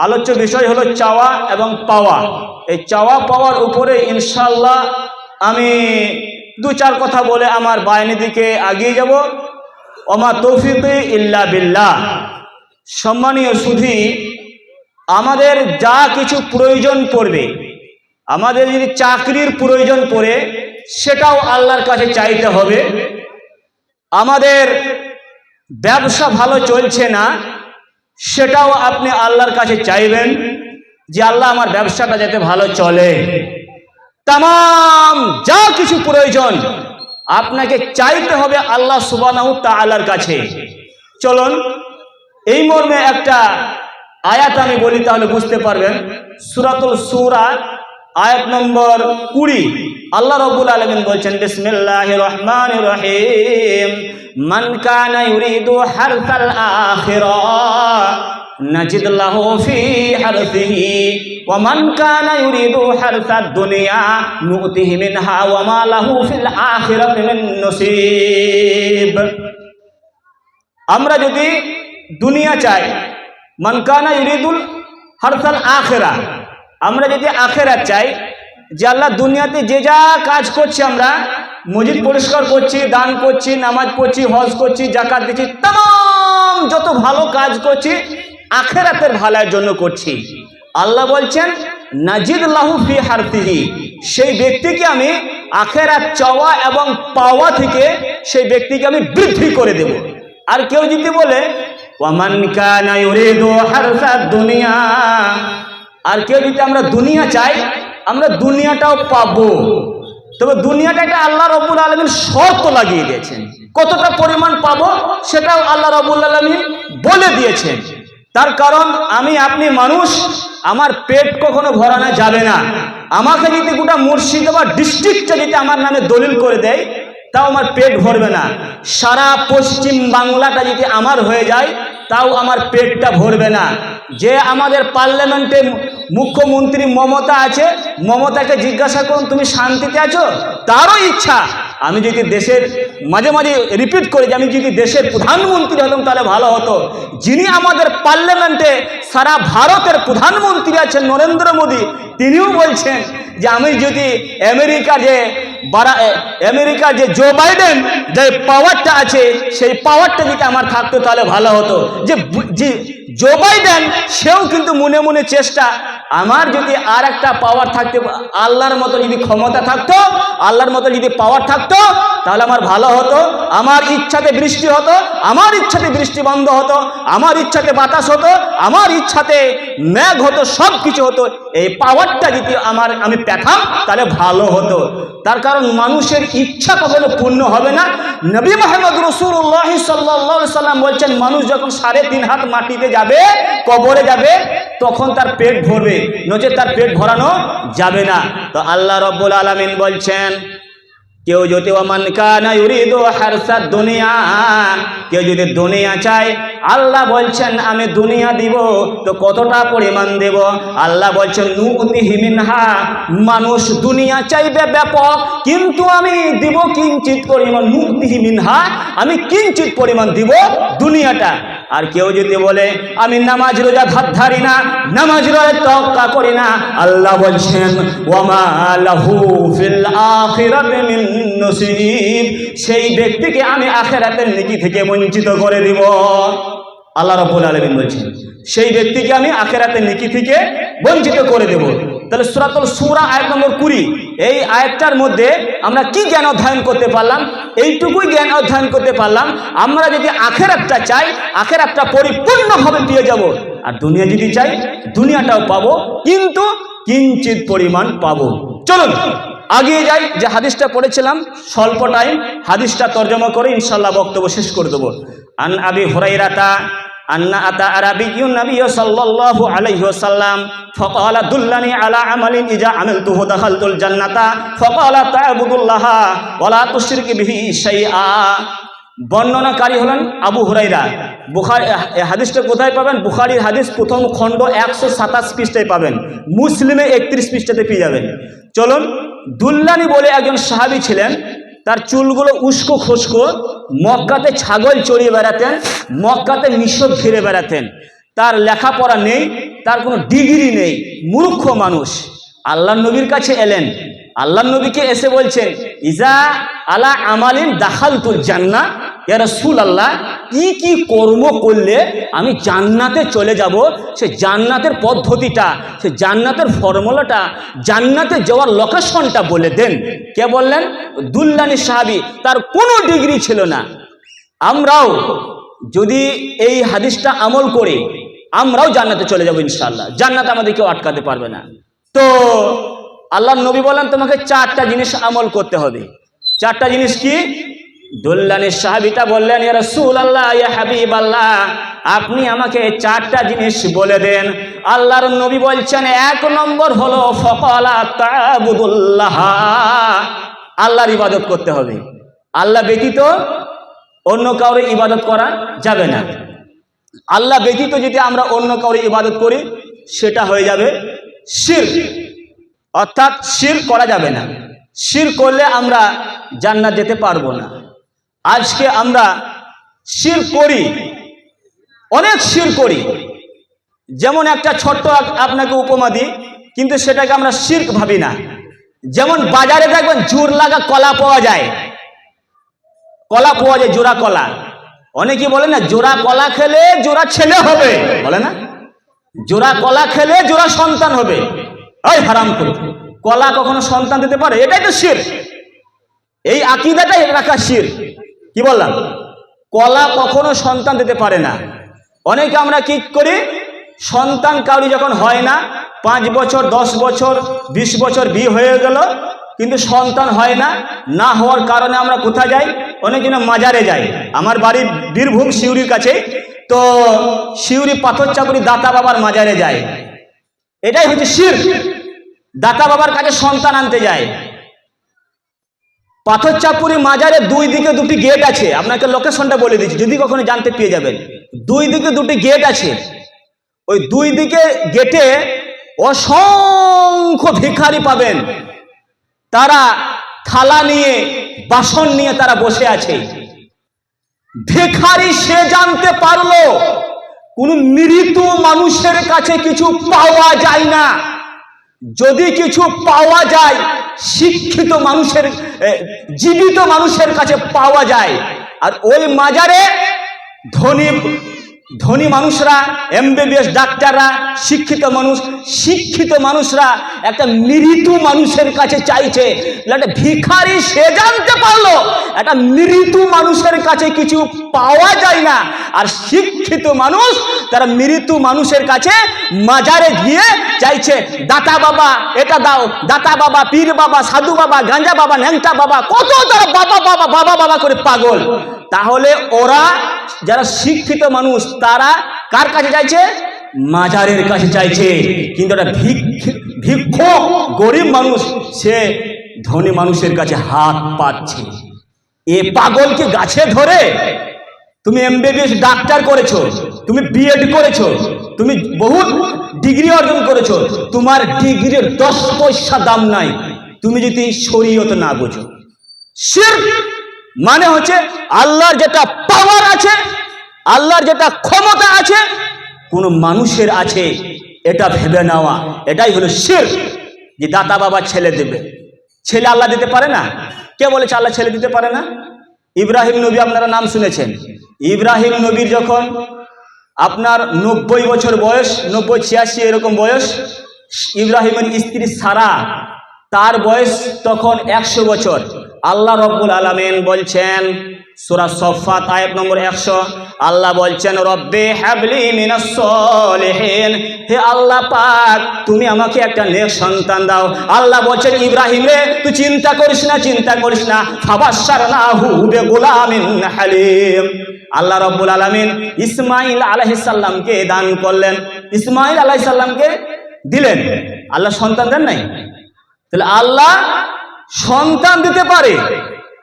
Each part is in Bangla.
আলোচ্য বিষয় হলো চাওয়া এবং পাওয়া। এই চাওয়া পাওয়ার উপরে ইনশাল্লাহ আমি দু চার কথা বলে আমার বাহিনী দিকে এগিয়ে যাব। ওমা তৌফিক ইল্লা বিল্লাহ। সম্মানীয় সুধী, আমাদের যা কিছু প্রয়োজন পড়বে, আমাদের যদি চাকরির প্রয়োজন পড়ে, সেটাও আল্লাহর কাছে চাইতে হবে। আমাদের ব্যবসা ভালো চলছে না সেটাও আপনি আল্লাহর কাছে চাইবেন যে আল্লাহ আমার ব্যবসাটা যাতে ভালো চলে। তাম যা কিছু প্রয়োজন আপনাকে চাইতে হবে আল্লাহ শুবানহু তা আল্লাহর কাছে। চলুন, এই মর্মে একটা আয়াত আমি বলি তাহলে বুঝতে পারবেন। সুরাতুল সুরা আয়াত নম্বর কুড়ি। আল্লাহ রবুল আলমিন বলছেন বিসমিল্লাহ রহমান রহিম। মান কানা ইউরিদু হারসাল আখিরা লাহু ফি হারসিহি। ওয়া মান কানা ইউরিদু হারসাদ দুনিয়া, নুতিহি মিনহা ওয়া মা লাহু ফিল আখিরাতি মিন আমরা যদি দুনিয়া চাই মানকানা ইউরিদুল হারসাল আখেরা আমরা যদি আখেরা চাই, যে আল্লাহ দুনিয়াতে যে যা কাজ করছি আমরা, মসজিদ পরিষ্কার করছি, দান করছি, নামাজ পড়ছি, হজ করছি জাকাত দিচ্ছি, তাম যত ভালো কাজ করছি, আখেরাতের ভালার জন্য করছি। আল্লাহ বলছেন, নাজিদ লাহু ফি হারতিহি সেই ব্যক্তিকে আমি আখেরাত চাওয়া এবং পাওয়া থেকে সেই ব্যক্তিকে আমি বৃদ্ধি করে দেব। আর কেউ যদি বলে ওয়ামান কানা ইউরিদু হারসাদ দুনিয়া আর কেউ যদি আমরা দুনিয়া চাই, আমরা দুনিয়াটাও পাব। তবে দুনিয়াটা একটা আল্লাহ রবুল আলমীর শর্ত লাগিয়ে দিয়েছেন। কতটা পরিমাণ পাবো সেটাও আল্লাহ রবুল আলমীর বলে দিয়েছেন। তার কারণ, আমি আপনি মানুষ, আমার পেট কখনো ভরানো যাবে না। আমাকে যদি গোটা মুর্শিদাবাদ ডিস্ট্রিক্টটা যদি আমার নামে দলিল করে দেয় তাও আমার পেট ভরবে না। সারা পশ্চিম বাংলাটা যদি আমার হয়ে যায়, তাও আমার পেটটা ভরবে না। যে আমাদের পার্লামেন্টে মুখ্যমন্ত্রী মমতা আছে, মমতাকে জিজ্ঞাসা করুন, তুমি শান্তিতে আছো? তারও ইচ্ছা। আমি যদি দেশের, মাঝে মাঝে রিপিট করি যে আমি যদি দেশের প্রধানমন্ত্রী হতাম, তাহলে ভালো হতো। যিনি আমাদের পার্লামেন্টে সারা ভারতের প্রধানমন্ত্রী আছেন নরেন্দ্র মোদী, তিনিও বলছেন যে, আমি যদি আমেরিকা যে বারা আমেরিকা যে জো বাইডেন যে পাওয়ারটা আছে, সেই পাওয়ারটা যদি আমার থাকতো তাহলে ভালো হতো। যে জো বাইডেন সেও কিন্তু মনে মনে চেষ্টা আমার যদি আর একটা পাওয়ার থাকতে, আল্লাহর মতো যদি ক্ষমতা থাকতো, আল্লাহর মতো যদি পাওয়ার থাকতো, তাহলে আমার ভালো হতো, আমার ইচ্ছাতে বৃষ্টি হতো, আমার ইচ্ছাতে বৃষ্টি বন্ধ হতো, আমার ইচ্ছাতে বাতাস হতো, আমার ইচ্ছাতে ম্যাঘ হতো সব কিছু হতো, এই পাওয়ারটা যদি আমার, আমি পেতাম, তাহলে ভালো হতো। তার কারণ মানুষের ইচ্ছা কখনো পূর্ণ হবে না। নবী মোহাম্মদ রসুল্লাহ সাল্লাহ সাল্লাম বলছেন, মানুষ যখন সাড়ে তিন হাত মাটিতে যাবে, কবরে যাবে, তখন তার পেট ভরবে। নচে তার পেট ভরানো যাবে না। তো আল্লাহ রব্বুল আলমিন বলছেন, কেউ যদি ওমান কানা ইউরিদু হারসাদ দুনিয়া, কেউ যদি দুনিয়া চায়, আল্লাহ বলছেন, আমি দুনিয়া দিব, তো কতটা পরিমাণ দেব? আল্লাহ বলছেন নুতি হিমিনহা মানুষ দুনিয়া চাইবে ব্যাপক, কিন্তু আমি দিব কিঞ্চিত পরিমাণ নুতি হিমিনহা আমি কিঞ্চিত পরিমাণ দিব দুনিয়াটা। আর কেউ যদি বলে, আমি নামাজ রোজা ধার ধারি না, নামাজ রোজা তক্কা করি না, আল্লাহ বলছেন সেই ব্যক্তিকে আমি আখেরাতের নেকি থেকে বঞ্চিত করে দিব। আল্লাহ রাব্বুল আলামিন বলছেন, সেই ব্যক্তিকে আমি আখেরাতের নেকি থেকে বঞ্চিত করে দেব। তাহলে সূরাতুল সূরা আয়াত নম্বর কুড়ি। এই আয়াতটার মধ্যে আমরা কি জ্ঞান অধ্যয়ন করতে পারলাম? এইটুকুই জ্ঞান অধ্যয়ন করতে পারলাম। আমরা যদি আখের একটা চাই আখের একটা পরিপূর্ণভাবে পেয়ে যাব। আর দুনিয়া যদি চাই, দুনিয়াটাও পাবো, কিন্তু কিঞ্চিত পরিমাণ পাবো। চলুন, আগিয়ে যাই। যে হাদিসটা পড়েছিলাম, স্বল্প টাইম হাদিসটা তর্জমা করে ইনশাল্লাহ বক্তব্য শেষ করে দেবো। আন আবি হুরাইরাতা أن أتى عربي النبي صلى الله عليه وسلم فقال دلني على عمل إذا عملته دخلت الجنة فقال تعبد الله ولا تشرك به شيئا বর্ণনাকারী হলেন আবু হুরাইরা বুখারি এ হাদিসটা কোথায় পাবেন বুখারির হাদিস প্রথম খণ্ড একশো সাতাশ পৃষ্ঠায় পাবেন মুসলিমে একত্রিশ পৃষ্ঠাতে পেয়ে যাবেন চলুন দুল্লানি বলে একজন সাহাবী ছিলেন তার চুলগুলো উস্কো খুস্কো, মক্কাতে ছাগল চড়িয়ে বেড়াতেন, মক্কাতে মিশর ঘিরে বেড়াতেন। তার লেখাপড়া নেই, তার কোনো ডিগ্রি নেই, মূর্খ মানুষ। আল্লাহ নবীর কাছে এলেন আল্লাহ নবীকে এসে বলছেন, ইজা আলা আমালিন দাখালতুল জান্না ইয়া রাসূল আল্লাহ কি কি কর্ম করলে আমি জান্নাতে চলে যাব? সে জান্নাতের পদ্ধতিটা, সে জান্নাতের ফর্মুলাটা, জান্নাতে যাওয়ার লোকেশনটা বলে দেন। কে বললেন? দুল্লানি সাহাবি, তার কোনো ডিগ্রি ছিল না। আমরাও যদি এই হাদিসটা আমল করি, আমরাও জান্নাতে চলে যাব ইনশাল্লাহ জান্নাত আমাদের কেউ আটকাতে পারবে না। তো আল্লাহ নবী বলেন, তোমাকে চারটা জিনিস আমল করতে হবে। চারটা জিনিস কি? দুল্লানের সাহাবিটা বললেন রাসূল আল্লাহ ইয়া হাবিব আপনি আমাকে চারটা জিনিস বলে দেন। আল্লাহর নবী বলছেন, এক নম্বর হলো, ফকালা তাবুদুল্লাহ। আল্লাহর ইবাদত করতে হবে। আল্লাহ ব্যতীত অন্য কাউরে ইবাদত করা যাবে না। আল্লাহ ব্যতীত যদি আমরা অন্য কাউরে ইবাদত করি, সেটা হয়ে যাবে শির অর্থাৎ শির করা যাবে না। শির করলে আমরা জান্নাত যেতে পারব না। আজকে আমরা শির করি, অনেক শির করি। যেমন একটা ছোট্ট আপনাকে উপমা দিই, কিন্তু সেটাকে আমরা শির্ক ভাবি না। যেমন বাজারে দেখবেন জোর লাগা কলা পাওয়া যায়। কলা পাওয়া যায়, জোড়া কলা। অনেকে বলে না, জোড়া কলা খেলে জোড়া ছেলে হবে। বলে না? জোড়া কলা খেলে জোড়া সন্তান হবে। ওই হারাম করে। কলা কখনো সন্তান দিতে পারে? এটাই তো শির। এই আকিদাটাই রাখা শির। কি বললাম? কলা কখনো সন্তান দিতে পারে না। অনেকে আমরা কি করি? সন্তান কাউরি যখন হয় না, পাঁচ বছর, দশ বছর, বিশ বছর বিয়ে হয়ে গেল, কিন্তু সন্তান হয় না না হওয়ার কারণে আমরা কোথায় যাই? অনেক জন্য মাজারে যাই। আমার বাড়ি বীরভূম শিউরির কাছে, তো শিউরি পাথর চাপুরি দাতা বাবার মাজারে যায়। এটাই হচ্ছে শির। দাতা বাবার কাছে সন্তান আনতে যায়। পাথরচাপুরি মাজারে দুই দিকে দুটি গেট আছে। আপনাকে লোকেশনটা বলে দিচ্ছি, যদি কখনো জানতে পেয়ে যাবেন। দুই দিকে দুটি গেট আছে। ওই দুই দিকে গেটে অসংখ্য ভিখারি পাবেন। তারা থালা নিয়ে, বাসন নিয়ে তারা বসে আছে। ভিখারি সে জানতে পারল, কোন মৃত মানুষের কাছে কিছু পাওয়া যায় না। যদি কিছু পাওয়া যায়, শিক্ষিত মানুষের জীবিত মানুষের কাছে পাওয়া যায়। আর ওই মাজারে ধনী ধনী মানুষরা এমবিবিএস ডাক্তাররা, শিক্ষিত মানুষ, শিক্ষিত মানুষরা একটা মৃত মানুষের কাছে চাইছে। একটা ভিখারি সে জানতে পারল, একটা মৃত মানুষের কাছে কিছু পাওয়া যায় না। আর শিক্ষিত মানুষ তারা মৃত মানুষের কাছে মাজারে গিয়ে চাইছে, দাতা বাবা, এটা দাও। দাতা বাবা, পীর বাবা, সাধু বাবা গাঞ্জা বাবা, ন্যাংটা বাবা, কত তারা বাবা বাবা বাবা বাবা করে পাগল। তাহলে ওরা যারা শিক্ষিত মানুষ, তারা কার কাছে চাইছে? মাজারের কাছে চাইছে। কিন্তু একটা ভিক্ষ- ভিক্ষুক, গরিব মানুষ, সে ধনী মানুষের কাছে হাত পাচ্ছে। এ পাগলকে গাছে ধরে তুমি এমবিবিএস ডাক্তার করেছ, তুমি বিএড করেছ, তুমি বহুত ডিগ্রি অর্জন করেছ, তোমার ডিগ্রির দশ পয়সা দাম নাই। তুমি যদি শরীয়ত না বোঝো। শিরক মানে হচ্ছে আল্লাহর যেটা পাওয়ার আছে, আল্লাহর যেটা ক্ষমতা আছে, কোন মানুষের আছে, এটা ভেবে নেওয়া। এটাই হলো শির, যে দাতা বাবা ছেলে দেবে। ছেলে আল্লাহ দিতে পারে না? কে বলেছে আল্লাহ ছেলে দিতে পারে না? ইব্রাহিম নবী আপনারা নাম শুনেছেন। ইব্রাহিম নবীর যখন আপনার নব্বই বছর বয়স, নব্বই ছিয়াশি এরকম বয়স, ইব্রাহিমের স্ত্রী সারা, তার বয়স তখন একশো বছর। আল্লাহ রব্বুল আলমেন বলছেন, সুরা সফাত আয়াত নম্বর একশো। আল্লাহ বলছেন, রব্বে হাবলি মিনাস সলিহিন। হে আল্লাহ পাক, তুমি আমাকে একটা নেক সন্তান দাও। আল্লাহ বলছেন, ইব্রাহিম রে, তুই চিন্তা করিস না, চিন্তা করিস না। ফাবাসার না হুবে গোলামিন হালিম। আল্লাহ রব্বুল আলমিন ইসমাইল আলাহিসাল্লামকে দান করলেন। ইসমাইল আলাহিসাল্লামকে দিলেন। আল্লাহ সন্তান দেন নাই? তাহলে আল্লাহ সন্তান দিতে পারে।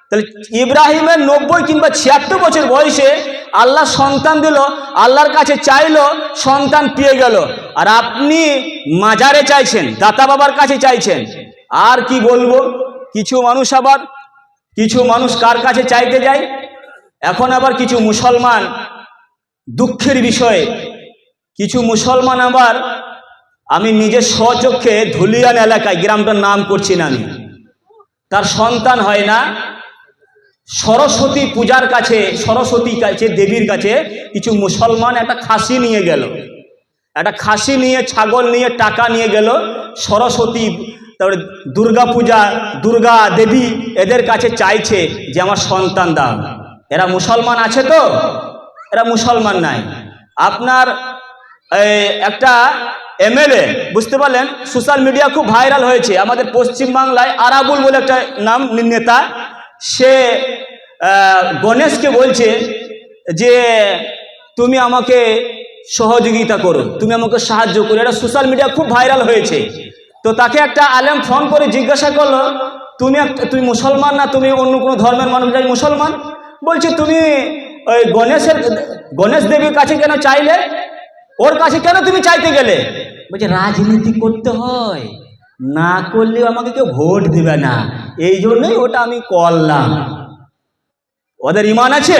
তাহলে ইব্রাহিমের নব্বই কিংবা ছিয়াত্তর বছর বয়সে আল্লাহ সন্তান দিল, আল্লাহর কাছে চাইলো, সন্তান পেয়ে গেল। আর আপনি মাজারে চাইছেন, দাতা বাবার কাছে চাইছেন। আর কি বলব? কিছু মানুষ আবার, কিছু মানুষ কার কাছে চাইতে যায়? এখন আবার কিছু মুসলমান দুঃখের বিষয়ে, কিছু মুসলমান আবার, আমি নিজের স্বচক্ষে ধুলিয়ান এলাকায়, গ্রামটার নাম করছি না আমি। তার সন্তান হয় না। সরস্বতী পূজার কাছে, সরস্বতী কাছে, দেবীর কাছে কিছু মুসলমান একটা খাসি নিয়ে গেল। একটা খাসি নিয়ে, ছাগল নিয়ে, টাকা নিয়ে গেল। সরস্বতী, তারপরে দুর্গা পূজা, দুর্গা দেবী এদের কাছে চাইছে যে আমার সন্তান দাও। এরা মুসলমান আছে তো? এরা মুসলমান নাই। আপনার একটা এমএলএ, বুঝতে পারলেন? সোশ্যাল মিডিয়া খুব ভাইরাল হয়েছে। আমাদের পশ্চিম বাংলায় আরাবুল বলে একটা নাম নেতা, সে গণেশকে বলছে যে, তুমি আমাকে সহযোগিতা করো, তুমি আমাকে সাহায্য করো। এটা সোশ্যাল মিডিয়া খুব ভাইরাল হয়েছে। তো তাকে একটা আলেম ফোন করে জিজ্ঞাসা করল, তুমি তুমি মুসলমান না? তুমি অন্য কোনো ধর্মের মানুষ যাই মুসলমান? বলছে, তুমি ওই গণেশের, গণেশ দেবীর কাছে কেন চাইলে ওর কাছে কেন তুমি চাইতে গেলে? বলছে রাজনীতি করতে হয়। না করলেও আমাকে কেউ ভোট দিবে না। এই জন্যই ওটা আমি করলাম। ওদের ইমান আছে?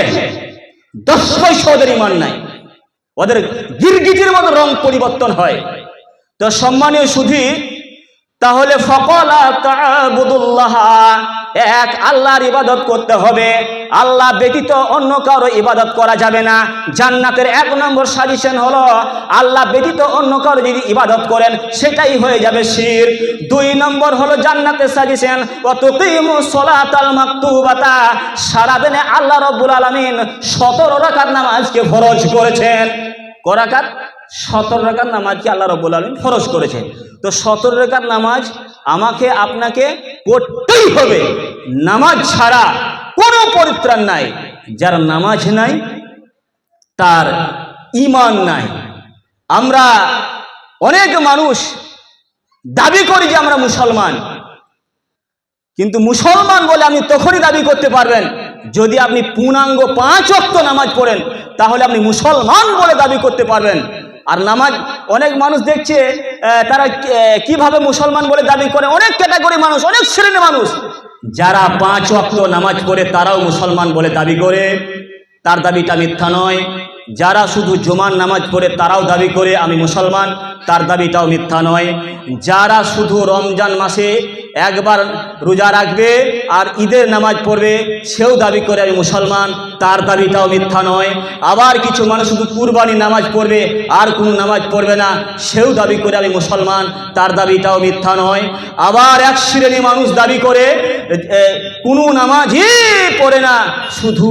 দশ পয়সা ওদের ইমান নাই। ওদের গিরগিটির মতো রং পরিবর্তন হয়। তো সম্মানীয় সুধী তাহলে ফকলা তাবুদুল্লাহ এক আল্লাহর ইবাদত করতে হবে। আল্লাহ ব্যতীত অন্য কারও ইবাদত করা যাবে না। জান্নাতের এক নম্বর সাজেশন হলো, আল্লাহ ব্যতীত অন্য কারও যদি ইবাদত করেন, সেটাই হয়ে যাবে শির। দুই নম্বর হলো জান্নাতের সাজেশন অতকিমু সলাতাল মাকতুবাতা সারাদিনে আল্লাহ রব্বুল আলামিন সতেরো রাকাত নামাজকে ফরজ করেছেন। করাকাত সতেরো রেখার নামাজকে আল্লাহ রব্বুল আলমিন ফরজ করেছে তো সতেরো রেখার নামাজ আমাকে আপনাকে পড়তেই হবে। নামাজ ছাড়া কোনো পরিত্রাণ নাই। যার নামাজ নাই, তার ইমান নাই। আমরা অনেক মানুষ দাবি করি যে আমরা মুসলমান। কিন্তু মুসলমান বলে আপনি তখনই দাবি করতে পারবেন, যদি আপনি পূর্ণাঙ্গ পাঁচ অক্ত নামাজ পড়েন, তাহলে আপনি মুসলমান বলে দাবি করতে পারবেন। আর নামাজ, অনেক মানুষ দেখছে তারা কীভাবে মুসলমান বলে দাবি করে, অনেক ক্যাটাগরি মানুষ, অনেক শ্রেণির মানুষ। যারা পাঁচ অক্ত নামাজ পড়ে, তারাও মুসলমান বলে দাবি করে। তার দাবিটা মিথ্যা নয়। যারা শুধু জুমার নামাজ পড়ে, তারাও দাবি করে, আমি মুসলমান। তার দাবিটাও মিথ্যা নয়। যারা শুধু রমজান মাসে একবার রোজা রাখবে আর ঈদের নামাজ পড়বে, সেও দাবি করে আমি মুসলমান, তার দাবিটাও মিথ্যা নয়। আবার কিছু মানুষ শুধু কুরবানি নামাজ পড়বে আর কোনো নামাজ পড়বে না, সেও দাবি করে আমি মুসলমান, তার দাবিটাও মিথ্যা নয়। আবার এক শ্রেণি মানুষ দাবি করে কোনো নামাজই পড়ে না, শুধু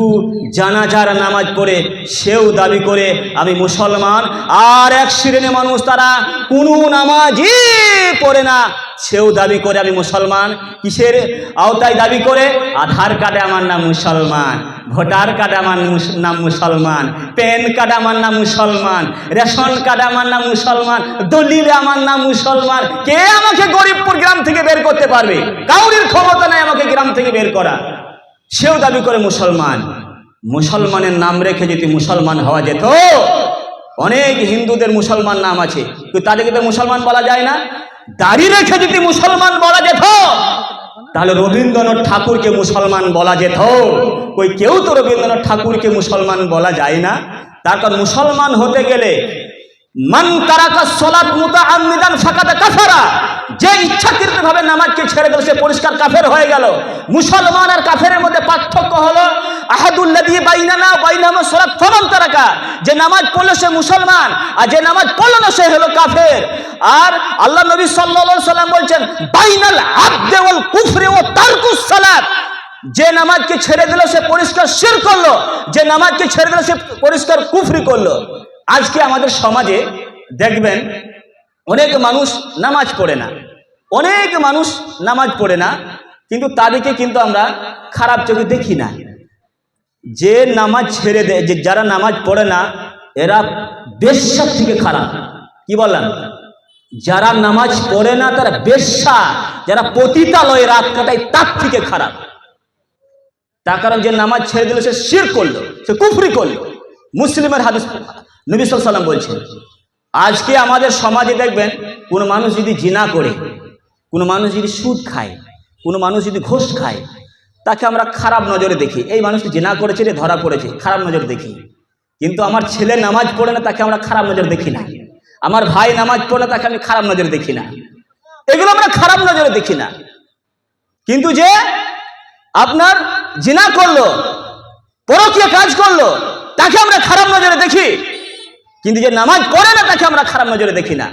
জানাজার নামাজ পড়ে, সেও দাবি করে আমি মুসলমান। আর এক শ্রেণি মানুষ তারা কোনো নামাজই পড়ে না। সেও দাবি করে আমি মুসলমান। কিসের আওতায় দাবি করে? আধার কার্ডে আমার নাম মুসলমান, ভোটার কার্ডে আমার নাম মুসলমান, প্যান কার্ড আমার নাম মুসলমান, রেশন কার্ড আমার নাম মুসলমান, দলিলে আমার নাম মুসলমান। কে আমাকে গরিবপুর গ্রাম থেকে বের করতে পারবে? কাউরির ক্ষমতা নাই আমাকে গ্রাম থেকে বের করা। সেও দাবি করে মুসলমান। মুসলমানের নাম রেখে যদি মুসলমান হওয়া যেত অনেক হিন্দুদের মুসলমান নাম আছে। কিন্তু তাদেরকে তো মুসলমান বলা যায় না। দাড়ি রেখে যদি মুসলমান বলা যেত, তাহলে রবীন্দ্রনাথ ঠাকুরকে মুসলমান বলা যেত। ওই কেউ তো রবীন্দ্রনাথ ঠাকুরকে মুসলমান বলা যায় না। তার কারণ মুসলমান হতে গেলে মান তারাকা সলাত মুতাআম্মিদান ফাকাদ কাফারা। যে ইচ্ছাকৃত ভাবে নামাজকে ছেড়ে দিল, সে পরিষ্কার কাফের হয়ে গেল। মুসলমান আর কাফেরের মধ্যে পার্থক্য হলো আহাদুল্লাযী বাইনানা, বাইনামা ফামান তারাকা। যে নামাজ পড়ল সে মুসলমান, আর যে নামাজ পড়ল না সে হলো কাফের। আর আল্লাহ নবী সাল্লাল্লাহু সাল্লাম বলছেন, বাইনাল আবদে ওয়াল কুফরি ওয়া তারকুস সালাত। যে নামাজকে ছেড়ে দিল, সে পরিষ্কার শির করল। যে নামাজকে ছেড়ে দিল, সে পরিষ্কার কুফরি করল। আজকে আমাদের সমাজে দেখবেন, অনেক মানুষ নামাজ পড়ে না। অনেক মানুষ নামাজ পড়ে না, কিন্তু তাদেরকে কিন্তু আমরা খারাপ চোখে দেখি না। যে নামাজ ছেড়ে দেয়, যে যারা নামাজ পড়ে না, এরা বেশ্যার থেকে খারাপ। কি বললাম যারা নামাজ পড়ে না, তারা বেশ্যা। যারা পতিতালয়ে রাত কাটায়, তার থেকে খারাপ। তার কারণ যে নামাজ ছেড়ে দিল, সে শির করল, সে কুফরি করল। মুসলিমের হাদিস নবী সাল্লাম বলছেন আজকে আমাদের সমাজে দেখবেন, কোনো মানুষ যদি জিনা করে, কোনো মানুষ যদি সুদ খায়, কোনো মানুষ যদি ঘোষ খায় তাকে আমরা খারাপ নজরে দেখি। এই মানুষটি জিনা করেছে রে, ধরা পড়েছে, খারাপ নজর দেখি। কিন্তু আমার ছেলে নামাজ পড়ে না, তাকে আমরা খারাপ নজর দেখি না। আমার ভাই নামাজ পড়লে তাকে আমি খারাপ নজরে দেখি না। এগুলো আমরা খারাপ নজরে দেখি না। কিন্তু যে আপনার জিনা করল, পরকীয় কাজ করল, তাকে আমরা খারাপ নজরে দেখি। কিন্তু যে নামাজ পড়ে না, তাকে আমরা খারাপ নজরে দেখি না।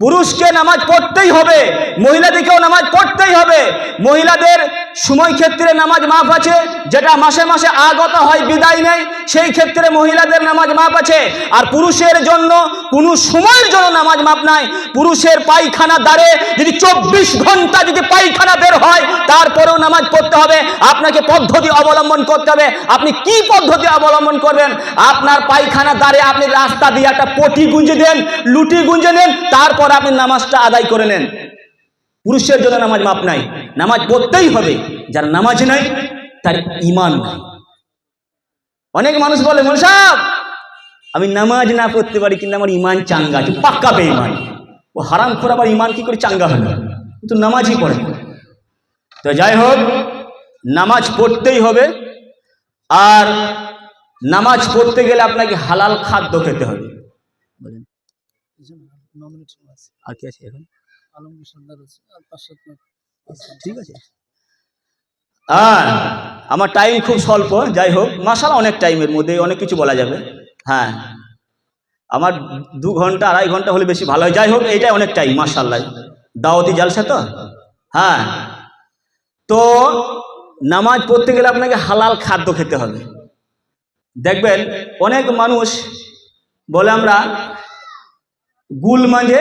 পুরুষকে নামাজ পড়তেই হবে মহিলাদেরকেও নামাজ পড়তেই হবে। মহিলাদের সময় ক্ষেত্রে নামাজ মাপ আছে, যেটা মাসে মাসে আগত হয়, বিদায় নেই সেই ক্ষেত্রে মহিলাদের নামাজ মাপ আছে। আর পুরুষের জন্য কোনো সময়ের জন্য নামাজ মাপ নাই। পুরুষের পায়খানা দ্বারে যদি চব্বিশ ঘণ্টা যদি পায়খানা বের হয়, তারপরেও নামাজ পড়তে হবে। আপনাকে পদ্ধতি অবলম্বন করতে হবে। আপনি কি পদ্ধতি অবলম্বন করবেন? আপনার পায়খানা দ্বারে আপনি রাস্তা দিয়ে একটা পটি গুঞ্জে দেন, লুটি গুঞ্জে নেন, তারপর আপনি নামাজটা আদায় করে নেন। পুরুষের জন্য নামাজ মাপ নাই। নামাজ পড়তেই হবে। যার নামাজ নাই, তার ইমান নাই। অনেক মানুষ বলে মনে সাহেব আমি নামাজ না পড়তে পারি, কিন্তু আমার ইমান চাঙ্গা আছে। পাক্কা বেঈমান। ও হারাম করে আবার ইমান কি করে চাঙ্গা হলো? কিন্তু নামাজই পড়ে। তো যাই হোক, নামাজ পড়তেই হবে। আর নামাজ পড়তে গেলে আপনাকে হালাল খাদ্য খেতে হবে বলেন ন মিনিট সময় আছে আর কি আছে এখন? আলমগীর সর্দার আছে আর পাঁচ সাত ঠিক আছে। হ্যাঁ আমার টাইম খুব স্বল্প যাই হোক। মাসাল অনেক টাইমের মধ্যে অনেক কিছু বলা যাবে। হ্যাঁ আমার দু ঘণ্টা আড়াই ঘণ্টা হলে বেশি ভালো হয়। যাই হোক এইটাই অনেক টাইম মাসাল্লাহ দাওয়াতি জালসা তো? হ্যাঁ তো নামাজ পড়তে গেলে আপনাকে হালাল খাদ্য খেতে হবে। দেখবেন অনেক মানুষ বলে আমরা গুল মাঝে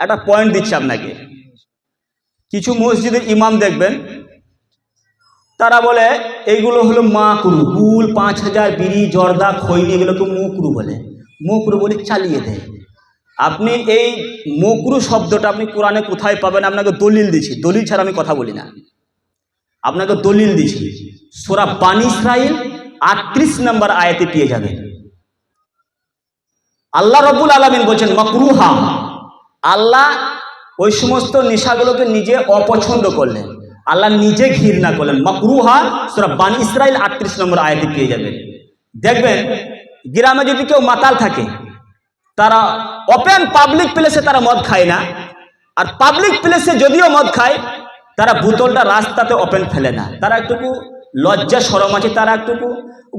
একটা পয়েন্ট দিচ্ছি আপনাকে। কিছু মসজিদের ইমাম দেখবেন, তারা বলে, এইগুলো হলো মাকরু গুল পাঁচ হাজার বিড়ি, জর্দা খৈনি এগুলোকে মুকরু বলে। মুকরু বলে চালিয়ে দেয়। আপনি এই মকরু শব্দটা আপনি কোরআনে কোথায় পাবেন? আপনাকে দলিল দিচ্ছি। দলিল ছাড়া আমি কথা বলি না। আপনাকে দলিল দিচ্ছি। সোরা বানি আটত্রিশ নম্বর আয়াতে পেয়ে যাবেন। আল্লাহ রবুল আলমিন বলছেন, মকরুহা। আল্লাহ ওই সমস্ত নেশাগুলোকে নিজে অপছন্দ করলেন। আল্লাহ নিজে ঘৃণা করলেন। মকরুহা সুরা বানি ইসরাইল আটত্রিশ নম্বর আয়াতে পেয়ে যাবেন। দেখবেন, গ্রামে যদি কেউ মাতাল থাকে, তারা ওপেন পাবলিক প্লেসে তারা মদ খায় না। আর পাবলিক প্লেসে যদিও মদ খায়, তারা বোতলটা রাস্তাতে ওপেন ফেলে না। তারা একটুকু লজ্জা, সরম আছে, তারা একটুকু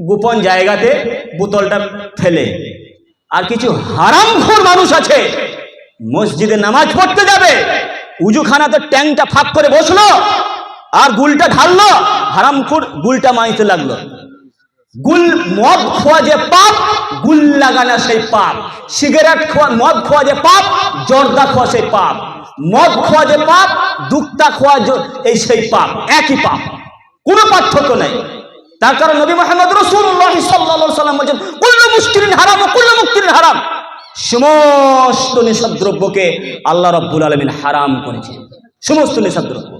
গোপন জায়গাতে বোতলটা ফেলে। আর কিছু হারামখোর মানুষ আছে মসজিদে নামাজ পড়তে যাবে। উজুখানাতে ট্যাংটা ফাঁক করে বসল, আর গুলটা ঢাললো, হারামখোর গুলটা মাইতে লাগল। গুল মদ খোয়া যে পাপ, গুল লাগানা সেই পাপ। সিগারেট খোয়া, মদ খোয়া যে পাপ, জর্দা খোয়া সেই পাপ। মদ খোয়া যে পাপ দুঃখটা খোয়া এই সেই পাপ, একই পাপ। কোনো পার্থক্য নেই। তার কারণ নবী মোহাম্মদ রসুল্লাহ সাল্লাহ সাল্লাম বলছেন কুল্লু মুশকিরিন হারাম ও কুল্লু মুক্তিরিন হারাম সমস্ত নেশাদ দ্রব্যকে আল্লাহ রব্বুল আলমিন হারাম করেছে। সমস্ত নেশাদ দ্রব্য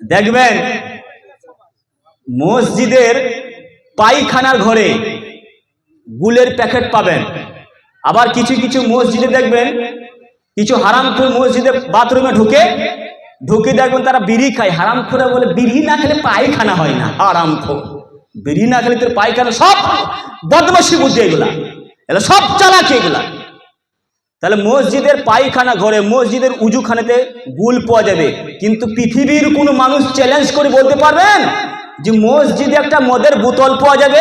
দেখবেন, মসজিদের পায়খানার ঘরে গুলের প্যাকেট পাবেন। আবার কিছু কিছু মসজিদে দেখবেন, কিছু হারাম হারামখোর মসজিদে বাথরুমে ঢুকে ঢুকে দেখবেন তারা বিড়ি খায়। হারামখোরা বলে বিড়ি না খেলে পায়খানা হয় না, হারামখোর। বিড়ি না খেলে তোর পায়খানা সব বদমাসি বুদ্ধি এগুলা। এগুলো সব চালাকি এগুলা। তাহলে মসজিদের পায়খানা ঘরে, মসজিদের উজুখানাতে গুল পাওয়া যাবে। কিন্তু পৃথিবীর কোনো মানুষ চ্যালেঞ্জ করে বলতে পারবেন যে মসজিদে একটা মদের বোতল পাওয়া যাবে,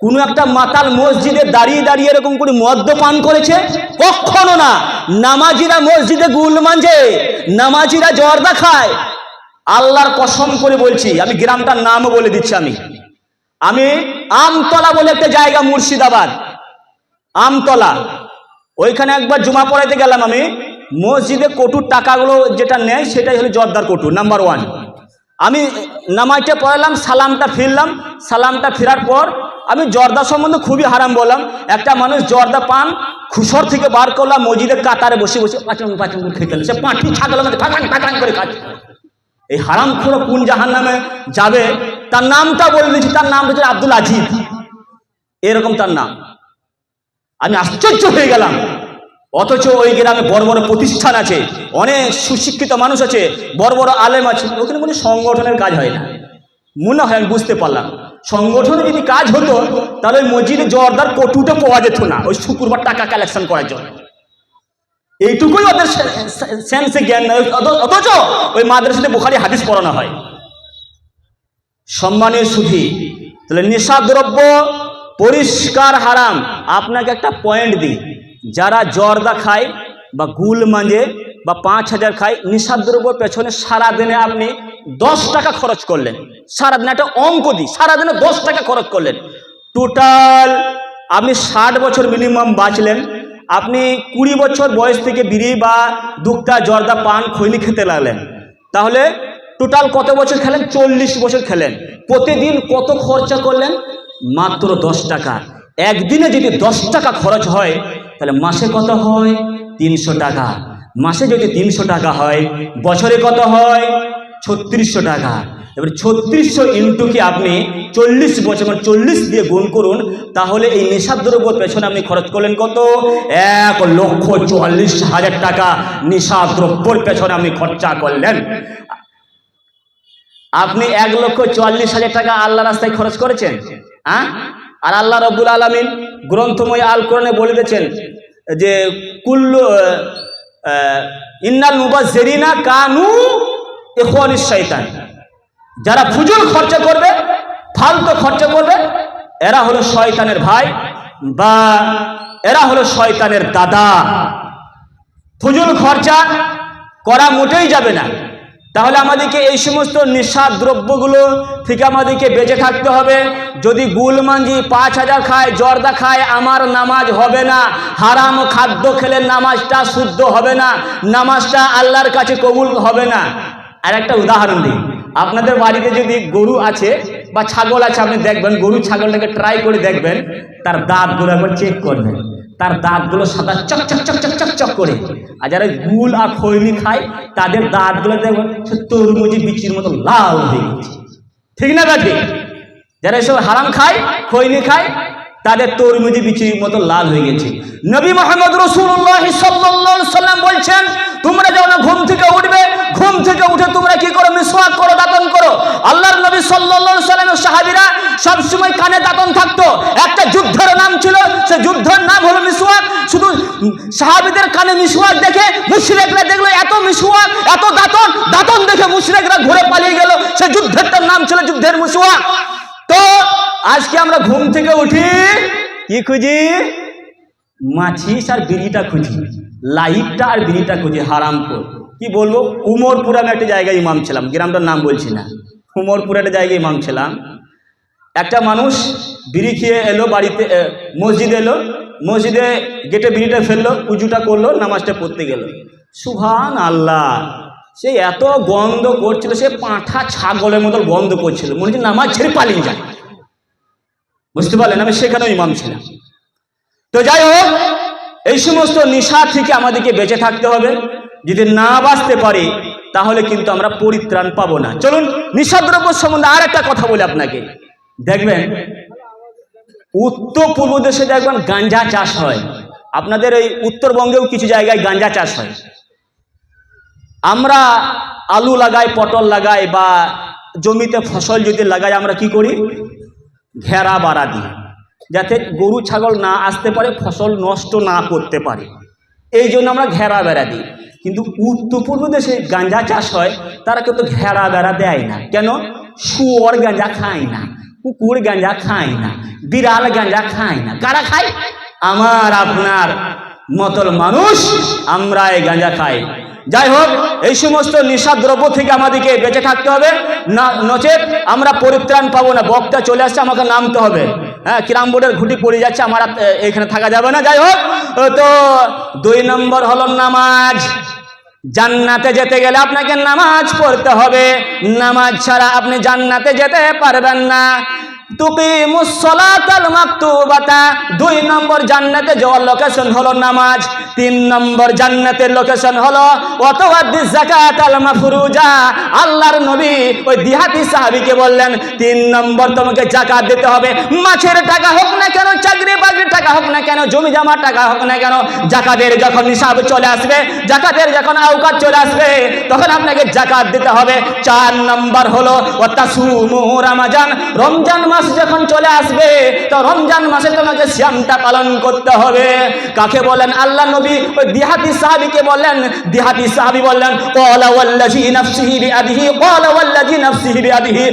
কোনো একটা মাতাল মসজিদে দাঁড়িয়ে দাঁড়িয়ে এরকম করে মদ্যপান করেছে? কখনো না। নামাজিরা মসজিদে গুল মাঞ্জে নামাজিরা জর্দা খায়। আল্লাহর কসম করে বলছি, আমি গ্রামটার নামও বলে দিচ্ছি আমি। আমি আমতলা বলে একটা জায়গা মুর্শিদাবাদ। আমতলা। ওইখানে একবার জুমা পড়াইতে গেলাম আমি। মসজিদে কটুর টাকাগুলো যেটা নেয় সেটাই হলো জর্দার কটু নাম্বার ওয়ান আমি নামাজটা পড়ালাম, সালামটা ফিরলাম। সালামটা ফেরার পর আমি জর্দা সম্বন্ধে খুবই হারাম বললাম। একটা মানুষ জর্দা পান, খুশর থেকে বার করলাম, মসজিদের কাতারে বসে বসে পাঁচন পাঁচন খেতে সে ছাগলের মধ্যে ফাঁকান ফাঁকান করে খাচ্ছে। এই হারাম খুঁড়ো কোন জাহান নামে যাবে? তার নামটা বলে দিচ্ছি তার নাম হচ্ছে আব্দুল আজিজ। এরকম তার নাম। আমি আশ্চর্য হয়ে গেলাম। অথচ ওই গ্রামে বড় বড় প্রতিষ্ঠান আছে, অনেক সুশিক্ষিত মানুষ আছে, বড় বড় আলেম আছে, ওখানে কোনো সংগঠনের কাজ হয় না। মনে হয় আমি বুঝতে পারলাম। সংগঠনে যদি কাজ হতো, তাহলে ওই মসজিদে জর্দার কটুটা পাওয়া যেত না, ওই শুক্রবার টাকা কালেকশন করার জন্য। এইটুকুই ওদের সেন্সে জ্ঞান অথচ ওই মাদ্রাসাতে বুখারি হাদিস পড়ানো হয়। সম্মানের সুধী, তাহলে নেশাদ্রব্য পরিষ্কার হারাম। আপনাকে একটা পয়েন্ট দিই। যারা জর্দা খায় বা গুল মাঞ্জে বা পাঁচ হাজার খায় নেশাদ্রব্যর পেছনে সারাদিনে আপনি দশ টাকা খরচ করলেন। সারাদিনে একটা অঙ্ক দিই, সারাদিনে দশ টাকা খরচ করলেন। টোটাল আপনি ষাট বছর মিনিমাম বাঁচলেন। আপনি কুড়ি বছর বয়স থেকে বিড়ি বা দুঃখটা জর্দা, পান, খৈনি খেতে লাগলেন। তাহলে টোটাল কত বছর খেলেন? চল্লিশ বছর খেলেন। প্রতিদিন কত খরচা করলেন? মাত্র দশ টাকা। একদিনে যদি দশ টাকা খরচ হয়, তাহলে মাসে কত হয়? তিনশো টাকা। মাসে যদি তিনশো টাকা হয়, বছরে কত হয়? ছত্রিশশো টাকা। এবার ছত্রিশশো ইন্টুকে আপনি চল্লিশ বছর মানে চল্লিশ দিয়ে গুণ করুন, তাহলে এই নেশাদ্রব্যর পেছনে আপনি খরচ করলেন কত? এক লক্ষ চুয়াল্লিশ হাজার টাকা নেশাদ্রব্যর পেছনে আপনি খরচা করলেন। আপনি এক লক্ষ চুয়াল্লিশ হাজার টাকা আল্লাহ রাস্তায় খরচ করেছেন? হ্যাঁ? আর আল্লাহ রব্বুল আলমিন গ্রন্থময় আল কোরআনে বলে দিয়েছেন যে কুল্লু ইন্নাল মুবাজ্জিরিনা কানু ইখওয়ানিশ শয়তান যারা ফুজুল খরচা করবে, ফালতু খরচা করবে, এরা হলো শয়তানের ভাই বা এরা হলো শয়তানের দাদা। ফুজুল খরচা করা মোটেই যাবে না। তাহলে আমাদেরকে এই সমস্ত নেশা দ্রব্যগুলো থেকে আমাদেরকে বেঁচে থাকতে হবে। যদি গুল মাঞ্জি পাঁচ হাজার খায়, জর্দা খায়, আমার নামাজ হবে না। হারাম খাদ্য খেলে নামাজটা শুদ্ধ হবে না। নামাজটা আল্লাহর কাছে কবুল হবে না। আর একটা উদাহরণ দিই। আপনাদের বাড়িতে যদি গরু আছে বা ছাগল আছে, আপনি দেখবেন, গরু ছাগলটাকে ট্রাই করে দেখবেন, তার দাঁতগুলো একবার চেক করবেন। তার দাঁতগুলো সাদা চক চক চক চক চক চক করে। আর যারা গুল আর খৈনি খায়, তাদের দাঁতগুলো দেখবেন তরমুজি বিচির মতো লাল হয়ে গেছে। ঠিক না যারা এসব হারাম খায়, খৈনি খায় তাদের তরমুজি বিচির মতো লাল হয়ে গেছে। নবী মোহাম্মদ রসুল্লাহ সাল্লাম বলছেন, তোমরা যখন ঘুম থেকে উঠবে। ঘুম থেকে উঠে তোমরা কি করো? মিসওয়াক করো, দাতন করো। আল্লাহর নবী সাল্লাল্লাহু সাল্লামের সাহাবীরা সব সময় কানে দাতন থাকতো। একটা যুদ্ধের নাম ছিল, সে যুদ্ধের নাম হলো মিসওয়াক। শুধু সাহাবীদের কানে মিসওয়াক দেখে মুশরিকরা দেখল, এত মিসওয়াক, এত দাতন। দাতন দেখে মুশরিকরা ঘুরে পালিয়ে গেল। সে যুদ্ধেরটার নাম ছিল যুদ্ধের মিসওয়াক। তো আজকে আমরা ঘুম থেকে উঠি, কি খুঁজি? মাছিস আর বিড়িটা খুঁজি, লাইটটা আর বিড়িটা খুঁজি হারামপুর কি বলব? উমরপুর আমি একটা জায়গায় ইমাম ছিলাম, গ্রামটার নাম বলছি না। উমরপুর একটা জায়গায় ইমাম ছিলাম। একটা মানুষ বিড়ি খেয়ে এলো বাড়িতে মসজিদে এলো, মসজিদে গেটে বিড়িটা ফেলল, উজুটা করল, নামাজটা পড়তে গেল। সুভান আল্লাহ, সে এত গন্ধ করছিল, সে পাঁঠা ছাগলের মতো গন্ধ করছিল, মনে হচ্ছে নামাজ ছেড়ে পালিয়ে যায়। বুঝতে পারলেন? আমি সেখানেও ইমাম ছিলাম। তো যাই হোক, এই সমস্ত নেশা থেকে আমাদেরকে বেঁচে থাকতে হবে। যদি না বাঁচতে পারি, তাহলে কিন্তু আমরা পরিত্রাণ পাবো না। চলুন নিঃসাদ্রব্য সম্বন্ধে আর একটা কথা বলি আপনাকে। দেখবেন উত্তর পূর্ব দেশে দেখবেন গাঞ্জা চাষ হয়, আপনাদের এই উত্তরবঙ্গেও কিছু জায়গায় গাঞ্জা চাষ হয়। আমরা আলু লাগাই, পটল লাগাই বা জমিতে ফসল যদি লাগাই, আমরা কি করি? ঘেরা বাড়া দিই যাতে গরু, ছাগল না আসতে পারে, ফসল নষ্ট না করতে পারে। এই জন্য আমরা ঘেরা বেড়া দিই। কিন্তু উত্তর পূর্ব দেশে গাঁজা চাষ হয়, তারা কিন্তু ঘেরা বেড়া দেয় না। কেন? শুয়োর গাঁজা খায় না, কুকুর গাঁজা খায় না, বিড়াল গাঁজা খায় না। কারা খায়? আমার আপনার মতল মানুষ। আমরা এই গাঁজা খাই। যাই হোক, এই সমস্ত দ্রব্য থেকে আমাদেরকে বেঁচে থাকতে হবে। না, নচেত আমরা পরিত্রাণ পাবো না। বক্তা চলে আসছে, আমাকে নামতে হবে। হ্যাঁ কিরাম বোর্ডের ঘুটি পড়ে যাচ্ছে, আমার এখানে থাকা যাবে না। যাই হোক তো দুই নম্বর হলো নামাজ। জান্নাতে যেতে গেলে আপনাকে নামাজ পড়তে হবে। নামাজ ছাড়া আপনি জান্নাতে যেতে পারবেন না। দুই নম্বর জান্নাতে যাওয়ার লোকেশন হলো নামাজ। তিন নম্বর জান্নাতের লোকেশন হলো আল্লাহর নবী ওই দিহাতি সাহাবীকে বললেন, তিন নম্বর তোমাকে যাকাত দিতে হবে। মাছের টাকা হোক না কেন, চাকরি বাকরির টাকা হোক না কেন জমি জমার টাকা হোক না কেন জাকাতের যখন নিসাব চলে আসবে জাকাতের যখন আওকাত চলে আসবে, তখন আপনাকে জাকাত দিতে হবে। চার নম্বর হলো রমজান মাস মাস যখন চলে আসবে, তো রমজান মাসে তোমাকে শ্যামটা পালন করতে হবে। কাকে বলেন? আল্লাহ নবী ওই দিহাতি সাহাবিকে বললেন দিহাতি সাহাবি বললেন নাফসিহি বিআদিহি নাফসিহি বিআদিহি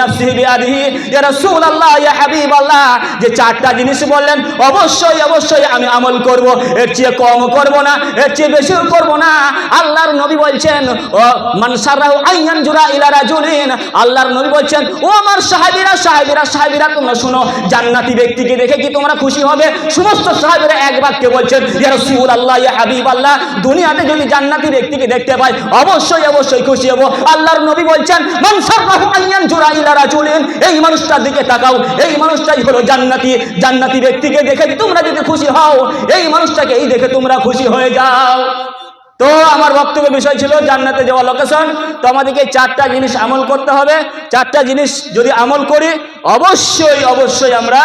নাফসিহি বিআদিহি। ইয়া রাসূলুল্লাহ, ইয়া হাবিবাল্লাহ, যে চারটা জিনিস বললেন, অবশ্যই অবশ্যই আমি আমল করব। এর চেয়ে কম করব না, এর চেয়ে বেশি করব না। আল্লাহর নবী বলছেন, ও মান সারাহু আইয়ান জুরা ইলা রাজুলিন। আল্লাহর নবী বলছেন, ও আমার সাহাবীরা সাহাবীরা সাহাবীরা তোমরা শুনো, জান্নাতি ব্যক্তিকে দেখে কি তোমরা খুশি হবে? সমস্ত সাহাবীরা এক বাক্যে বলছেন, ইয়া রাসূলুল্লাহ, ইয়া হাবিবাল্লাহ, দুনিয়াতে যদি জান্নাতি ব্যক্তিকে দেখতে পাই, অবশ্যই অবশ্যই খুশি হব। আল্লাহর নবী বলছেন এই মানুষটার দিকে তাকাও, এই মানুষটাই হলো জান্নাতি। জান্নাতি ব্যক্তিকে দেখে তোমরা যদি খুশি হও, এই মানুষটাকে এই দেখে তোমরা খুশি হয়ে যাও। তো আমার বক্তব্য বিষয় ছিল জান্নাতে যাওয়া লোকেশন তো আমাদেরকে চারটা জিনিস আমল করতে হবে। চারটা জিনিস যদি আমল করি, অবশ্যই অবশ্যই আমরা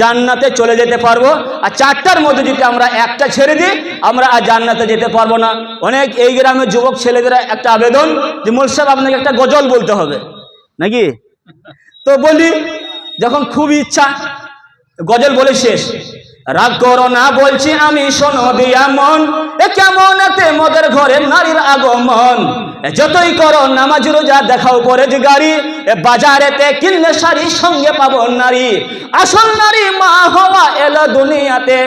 জান্নাতে চলে যেতে পারব। আর চারটার মধ্যে যদি আমরা একটা ছেড়ে দিই, আমরা আর জান্নাতে যেতে পারব না। অনেক এই গ্রামের যুবক ছেলেদের একটা আবেদন যে মোল সাহেব, আপনাকে একটা গজল বলতে হবে। নাকি? তো বলি, যখন খুব ইচ্ছা, গজল বলে শেষ। রাগ করো না বলছি আমি, শোনো দিয়া মন। এ কেমন এতে ঘরে নারীর আগমন? যতই করো নামাজ, রোজা দেখাও পরে যে গাড়ি বাজারেতে কিনলে শাড়ি সঙ্গে পাবো নারী। আসল নারী মা হওয়া এলো দুনিয়াতে।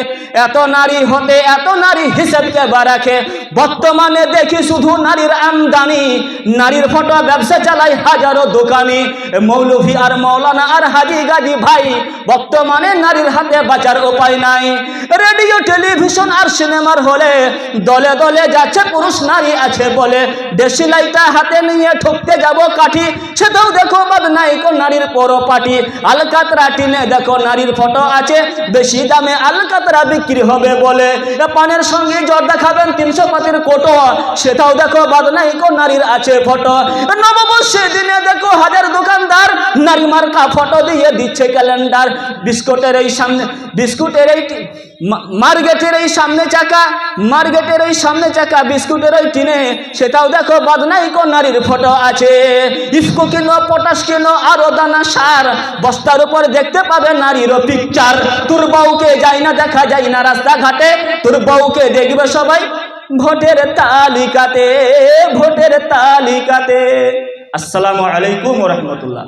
এত নারী হতে এত নারী হিসেবকে বা রাখে। বর্তমানে দেখি শুধু নারীর আমদানি। নারীর ফটো ব্যবসা চালায় হাজারো দোকানি। মৌলভী আর মৌলানা আর হাজি গাজি ভাই, বর্তমানে নারীর হাতে বাঁচার উপায় নাই। রেডিও, টেলিভিশন আর সিনেমার হলে দলে দলে যাচ্ছে, পুরুষ নারী আছে বলে। দেশি লাইটা হাতে নিয়ে ঠকতে যাব কাঠি। সেটাও দেখো বাদ নাই কোন নারীর পরো পাটি আলকাতরা টিনে দেখো নারীর ফটো আছে। বেশি দামে আলকাতরা বিক্রি হবে বলে। পানের সঙ্গে জ্বর দেখাবেন তিনশো পাতির কোটো। সেটাও দেখো বাদ নাই কোন নারীর আছে ফটো। নববর্ষের দিনে দেখো হাজার দোকানদার নারী মার্কা ফটো দিয়ে দিচ্ছে ক্যালেন্ডার। বিস্কুটের এই সামনে বিস্কুটের এই মার্কেটের এই সামনে চাকা, মার্কেটের এই সামনে চাকা, বিস্কুটের ওই টিনে, সেটাও দেখো বাদনাই কোন নারীর ফটো আছে। ইফকো কিনো, পটাশ কেন, আরও দানা সার, বস্তার উপর দেখতে পাবে নারীরও পিকচার তোর বউকে যাই না দেখা যায় না রাস্তাঘাটে, তোর বউকে দেখবে সবাই ভোটের তালিকাতে ভোটের তালিকাতে। আসসালামু আলাইকুম রহমতুল্লাহ।